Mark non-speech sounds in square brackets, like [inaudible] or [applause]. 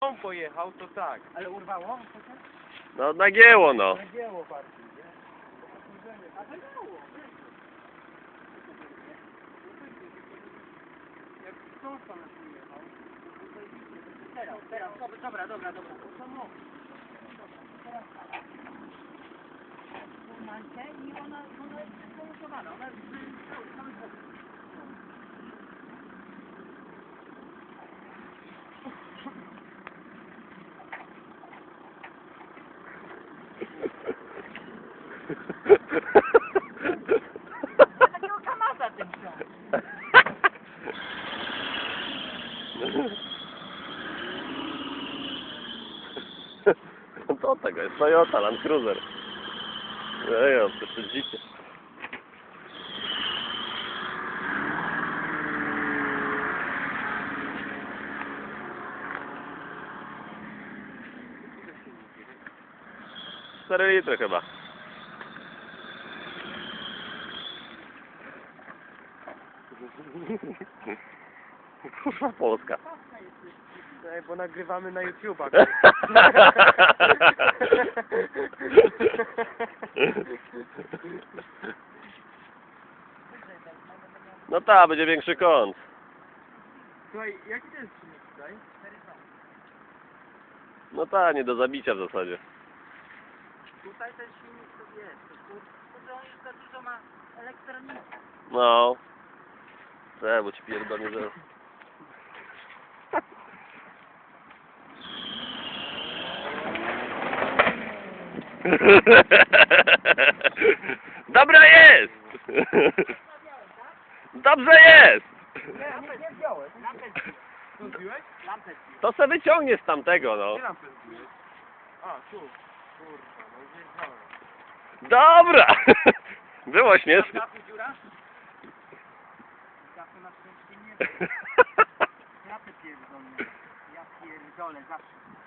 On pojechał, to tak. Ale urwało? No nagięło no. Nagięło bardziej, nie? A to dało. Jak stąd pan pojechał, to zajebiście. Teraz, teraz, dobra, dobra, dobra, i ona, ona jest położowana, ona jest w samym Takiego kamaza tym wziął. To tego jest Toyota Land Cruiser. Ej, o, to jest dzikie. Cztery litry chyba. [laughs] Kurwa Polska. Ej, bo nagrywamy na YouTube'a. [laughs] No ta, będzie większy kąt. Słuchaj, jaki to jest silnik tutaj? No ta, nie do zabicia w zasadzie. Tutaj ten silnik to jest, kurde on już za dużo ma elektroniki. No. Te, bo ci pierdolnie zaraz. Dobra jest! Dobrze jest! To se wyciągnie z tamtego, no. Gdzie lampę zbiłeś? A, tu. Kurwa, no nie wziąłem. Dobra! Było śmiesznie. Dachu dziura? Dachu na szczęście nie ma. Ja [laughs] pierdolę. Ja pierdolę zawsze.